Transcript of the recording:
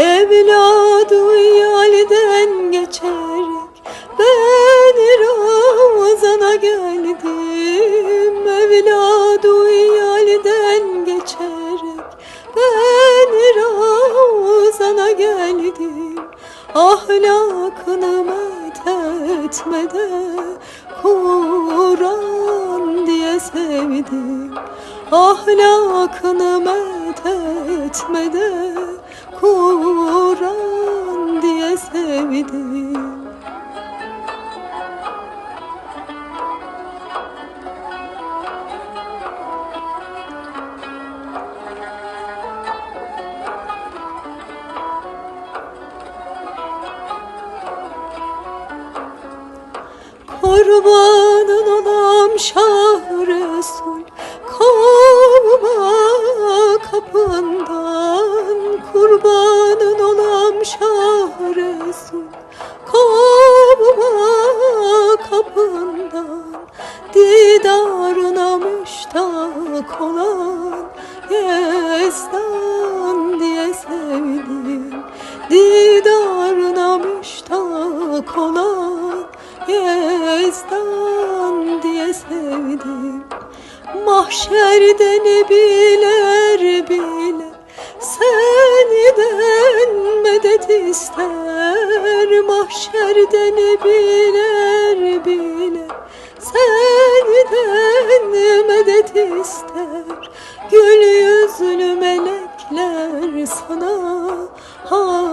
Evladı yalden geçerek Ben Ramazan'a geldim. Evladı yalden geçerek Ben Ramazan'a geldim. Ahlakını methetmede Kur'an diye sevdim. Ahlakını methetmede Kur'an diye sevdim. Kurbanın Resul Kovma kapından Didarına müştak olan Yezdan diye sevdim. Didarına müştak olan Yezdan diye sevdim. Mahşerde ne biler bile Seniden medet ister Mahşerde ne biler bile. Seniden medet ister. Gül yüzlü melekler sana. Hayran